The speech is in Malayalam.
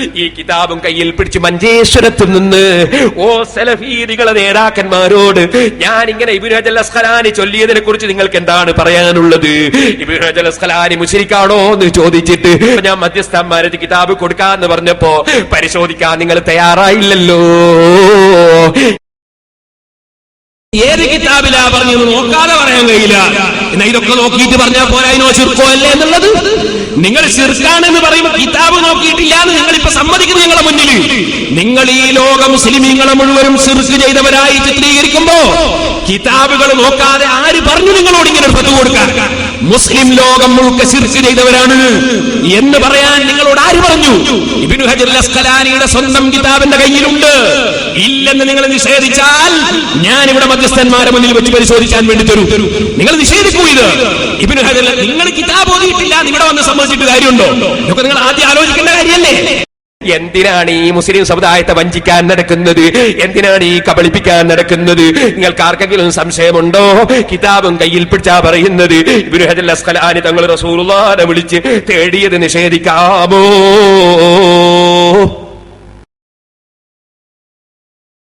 ഈ കിതാബും കയ്യിൽ പിടിച്ച് മഞ്ചേശ്വരത്തിൽ നിന്ന് ഓ സലഫീദികളെ നേതാക്കന്മാരോട് ഞാൻ ഇങ്ങനെ ഇബിൻ അസ്ഖലാനി ചൊല്ലിയതിനെ കുറിച്ച് നിങ്ങൾക്ക് എന്താണ് പറയാനുള്ളത് ഇബിൻ അസ്ഖലാനി മുശരിക്കാണോ എന്ന് ചോദിച്ചിട്ട് ഞാൻ മധ്യസ്ഥന്മാരത് കിതാബ് കൊടുക്കാന്ന് പറഞ്ഞപ്പോ പരിശോധിക്കാൻ നിങ്ങൾ തയ്യാറായില്ലല്ലോ. ഏത് കിതാബിലാ പറഞ്ഞത് നോക്കാതെ പറയാൻ കഴിയില്ല. എന്നാ ഇതൊക്കെ നോക്കിയിട്ട് പറഞ്ഞാൽ പോരായിനോ ചുരുക്കോ അല്ലേ എന്നുള്ളത്? നിങ്ങൾ ചെറുക്കാണെന്ന് പറയുമ്പോൾ കിതാബ് നോക്കിയിട്ടില്ല എന്ന് ഇപ്പൊ സമ്മതിക്കുന്നു ഞങ്ങളെ മുന്നിൽ നിങ്ങൾ ഈ ലോക മുസ്ലിമീങ്ങളെ മുഴുവനും സിർക്ക് ചെയ്തവരായി ചിത്രീകരിക്കുമ്പോ കിതാബുകൾ നോക്കാതെ ആര് പറഞ്ഞു നിങ്ങളോട് ഇങ്ങനെ ഫത്ത് കൊടുക്കാൻ? മുസ്ലിം ലോകം മുഴുക്ക സിർക്ക് ചെയ്തവരാണ് എന്ന് പറയാൻ നിങ്ങളോട് ആര് പറഞ്ഞു? ഇബിനു ഹജർ സ്വന്തം കിതാബിന്റെ കയ്യിലുണ്ട്. ഇല്ലെന്ന് നിങ്ങൾ നിഷേധിച്ചാൽ ഞാൻ ഇവിടെ മധ്യസ്ഥന്മാരെ മുന്നിൽ വെച്ച് പരിശോധിക്കാൻ വേണ്ടി തരൂ. നിങ്ങൾ നിഷേധിക്കൂ ഇത്. ഇബിനു ഹജർ നിങ്ങൾ കിതാബ് ഓതിയിട്ടില്ല ഇവിടെ വന്ന് സംബന്ധിച്ചിട്ട് കാര്യമുണ്ടോ? ഇതൊക്കെ നിങ്ങൾ ആദ്യം ആലോചിക്കേണ്ട കാര്യമല്ലേ? എന്തിനാണ് ഈ മുസ്ലിം സമുദായത്തെ വഞ്ചിക്കാൻ നടക്കുന്നത്? എന്തിനാണ് ഈ കബളിപ്പിക്കാൻ നടക്കുന്നത്? നിങ്ങൾക്ക് ആർക്കെങ്കിലും സംശയമുണ്ടോ? കിതാബും കയ്യിൽ പിടിച്ചാ പറയുന്നത്. ഇബ്നു ഹജർ അസ്ഖലാനി തങ്ങൾ റസൂലുള്ളാഹിനെ വിളിച്ച് തേടിയത് നിഷേധിക്കാമോ?